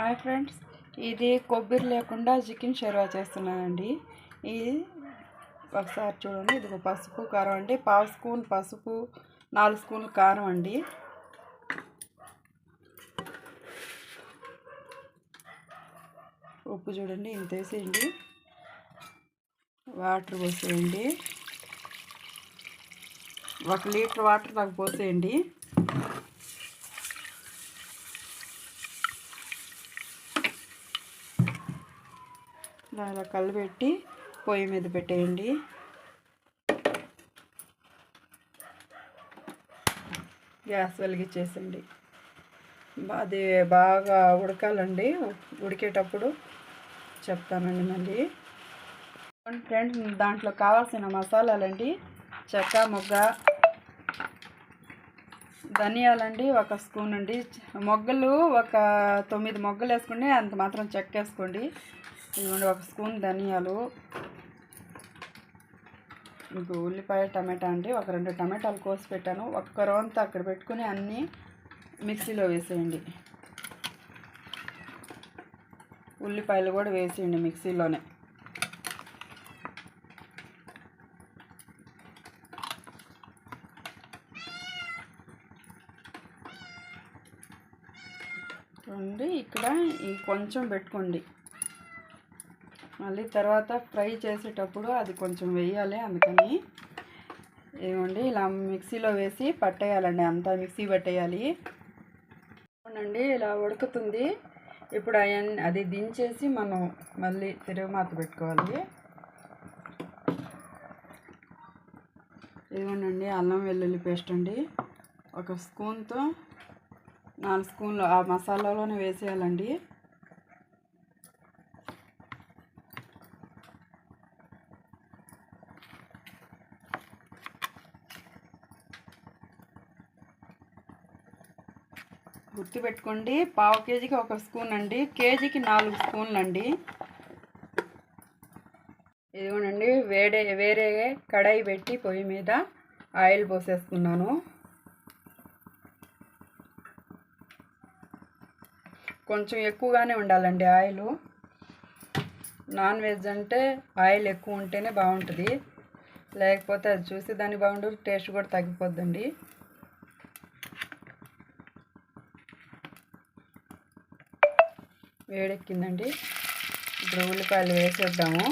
Hi friends. ఇది కొబ్బరి లేకుండా చికెన్ షెర్వా చేస్తున్నానండి. ఇది ఒకసారి చూడండి. ఇది పసుపు కారం అండి. పావు స్పూన్ పసుపు నాలుగు స్పూన్లు కారం అండి. ఉప్పు చూడండి. ఇంత వేసేయండి. వాటర్ పోసేయండి. ఒక లీటర్ వాటర్ నాకు పోసేయండి. అలా కలిపెట్టి పొయ్యి మీద పెట్టేయండి. గ్యాస్ వెలిగించేసండి అది బాగా ఉడకాలండి. ఉడికేటప్పుడు చెప్తానండి మళ్ళీ. ఫ్రెండ్స్ దాంట్లో కావాల్సిన మసాలాలండి. చెక్క మొగ్గ ధనియాలండి ఒక స్పూన్ అండి మొగ్గలు ఒక తొమ్మిది మొగ్గలు వేసుకోండి అంత మాత్రం చెక్క వేసుకోండి ఇదిగోండి ఒక స్పూన్ ధనియాలు మీకు ఉల్లిపాయ టమాటా అండి. ఒక రెండు టమాటాలు కోసి పెట్టాను. ఒక్క రోంత అక్కడ పెట్టుకుని అన్నీ మిక్సీలో వేసేయండి. ఉల్లిపాయలు కూడా వేసేయండి మిక్సీలోనే. ఇక్కడ ఈ కొంచెం పెట్టుకోండి. మళ్ళీ తర్వాత ఫ్రై చేసేటప్పుడు అది కొంచెం వేయాలి అందుకని. ఏమండి ఇలా మిక్సీలో వేసి పట్టేయాలండి అంతా మిక్సీ పట్టేయాలి. అవునండి ఇలా ఉడుకుతుంది. ఇప్పుడు అవన్నీ అది దించేసి మనం మళ్ళీ తిరుగుమాత పెట్టుకోవాలి. ఇదిగోనండి అల్లం వెల్లుల్లి పేస్ట్ అండి. ఒక స్పూన్తో నాలుగు స్పూన్లు ఆ మసాలాలోనే వేసేయాలండి. గుర్తుపెట్టుకోండి పావు కేజీకి ఒక స్పూన్ అండి కేజీకి నాలుగు స్పూన్లు అండి. ఇదిగోనండి వేడే వేరే కడాయి పెట్టి పొయ్యి మీద ఆయిల్ పోసేసుకున్నాను. కొంచెం ఎక్కువగానే ఉండాలండి ఆయిల్. నాన్ వెజ్ అంటే ఆయిల్ ఎక్కువ ఉంటేనే బాగుంటుంది. లేకపోతే అది చూసి దాన్ని బాగుండదు టేస్ట్ కూడా తగ్గిపోద్దండి. వేడెక్కిందండి. ఇప్పుడు ఉల్లిపాయలు వేసేద్దాము.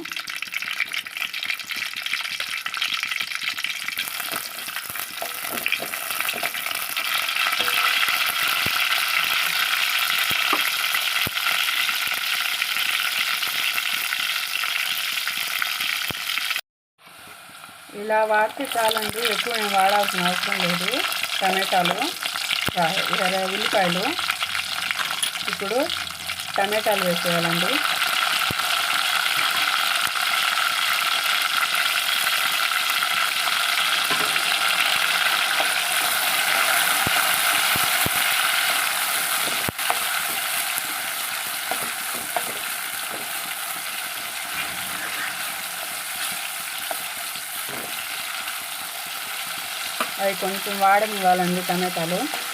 ఇలా వాడితే చాలండి ఎక్కువ నేను వాడాల్సిన అవసరం లేదు. టమాటాలు ఉల్లిపాయలు. ఇప్పుడు టమాటాలు వేసేయాలండి. అవి కొంచెం వాడనివ్వాలండి టమాటాలు.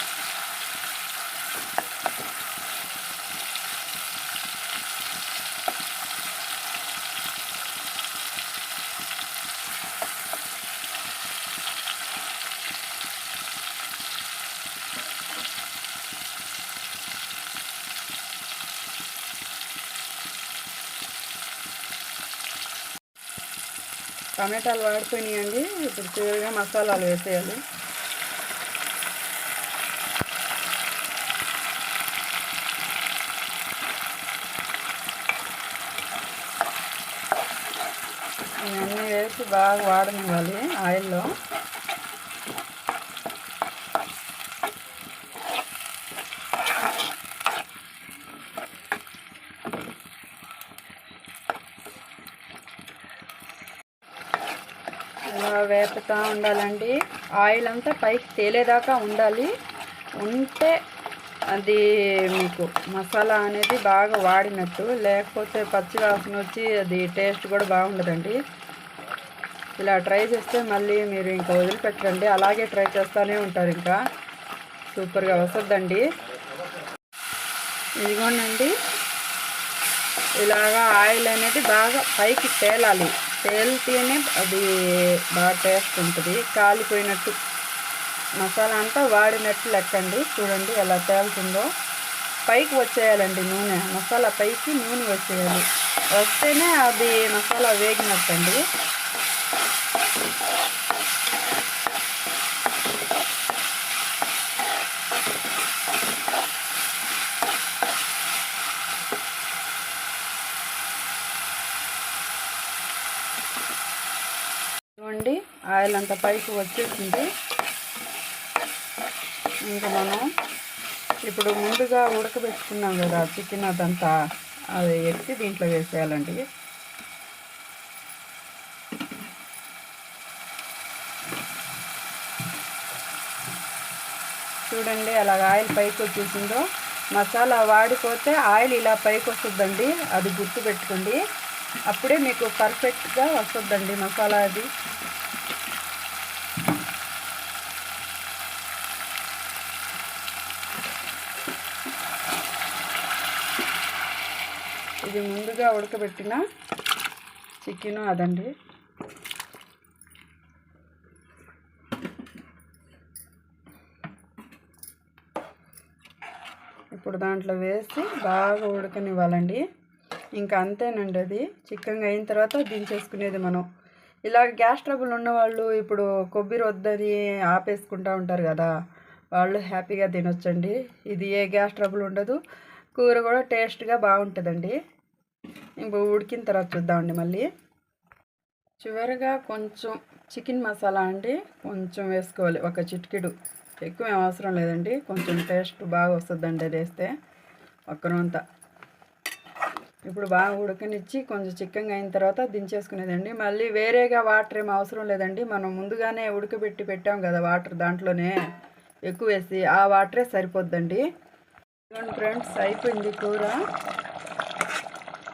టమాటాలు వాడిపోయినాయండి. ఇప్పుడు చివరిగా మసాలాలు వేసేయాలి. ఇవన్నీ వేసి బాగా వాడనివ్వాలి ఆయిల్లో. వేపుతూ ఉండాలండి. ఆయిల్ అంతా పైకి తేలేదాకా ఉండాలి. ఉంటే అది మీకు మసాలా అనేది బాగా వాడినట్టు లేకపోతే పచ్చి వాసన వచ్చి అది టేస్ట్ కూడా బాగుండదండి. ఇలా ట్రై చేస్తే మళ్ళీ మీరు ఇంకా వదిలిపెట్టండి అలాగే ట్రై చేస్తూనే ఉంటారు ఇంకా. సూపర్గా వస్తుందండి. ఇదిగోనండి. ఇలాగా ఆయిల్ అనేది బాగా పైకి తేలాలి. తేలితేనే అది బాగా టేస్ట్ ఉంటుంది. కాలిపోయినట్టు మసాలా అంతా వాడినట్టు లెక్కండి. చూడండి ఎలా తేలుతుందో. పైకి వచ్చేయాలండి నూనె. మసాలా పైకి నూనె వచ్చేయాలి. వస్తేనే అది మసాలా వేగినట్టండి. చూడండి ఆయిల్ అంతా పైకి వచ్చేసింది. ఇంకా మనం ఇప్పుడు ముందుగా ఉడకబెట్టుకున్నాం కదా చికెన్ అదంతా. అది ఎత్తి దీంట్లో వేసేయాలండి. చూడండి అలాగ ఆయిల్ పైకి వచ్చేసిందో. మసాలా వాడిపోతే ఆయిల్ ఇలా పైకి వస్తుందండి అది గుర్తు పెట్టుకోండి అప్పుడే మీకు పర్ఫెక్ట్గా వస్తుందండి మసాలా అది. ఇది ముందుగా ఉడకబెట్టిన చికెను అదండి. ఇప్పుడు దాంట్లో వేసి బాగా ఉడకనివ్వాలండి. ఇంకా అంతేనండి అది. చికెన్ అయిన తర్వాత దించేసుకునేది మనం. ఇలా గ్యాస్ ట్రబుల్ ఉన్నవాళ్ళు ఇప్పుడు కొబ్బరి వద్దని ఆపేసుకుంటూ ఉంటారు కదా వాళ్ళు హ్యాపీగా తినొచ్చండి. ఇది ఏ గ్యాస్ ట్రబుల్ ఉండదు. కూర కూడా టేస్ట్గా బాగుంటుందండి. ఇప్పుడు ఉడికిన తర్వాత చూద్దామండి మళ్ళీ. చివరిగా కొంచెం చికెన్ మసాలా అండి. కొంచెం వేసుకోవాలి. ఒక చిటికెడు. ఎక్కువ ఏం అవసరం లేదండి. కొంచెం టేస్ట్ బాగా వస్తుందండి అది వేస్తే. ఒక్కరంతా ఇప్పుడు బాగా ఉడకనిచ్చి కొంచెం చిక్కగా అయిన తర్వాత దించేసుకునేదండి. మళ్ళీ వేరేగా వాటర్ ఏం అవసరం లేదండి. మనం ముందుగానే ఉడకబెట్టి పెట్టాం కదా వాటర్ దాంట్లోనే ఎక్కువ వేసి ఆ వాటరే సరిపోద్దండి. ఫ్రెండ్స్ అయిపోయింది కూర.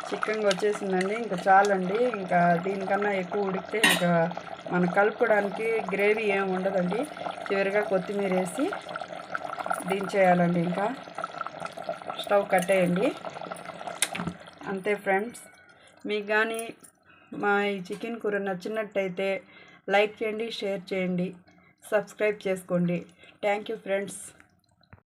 చిక్కగా వచ్చేసిందండి. ఇంకా చాలండి. ఇంకా దీనికన్నా ఎక్కువ ఉడికితే ఇంకా మనం కలుపుకోవడానికి గ్రేవీ ఏమి ఉండదండి. చివరిగా కొత్తిమీర వేసి దించేయాలండి ఇంకా. స్టవ్ కట్టేయండి. అంతే ఫ్రెండ్స్. మీకు కానీ మా ఈ చికెన్ కూర నచ్చినట్టయితే లైక్ చేయండి షేర్ చేయండి సబ్స్క్రైబ్ చేసుకోండి. Thank you friends.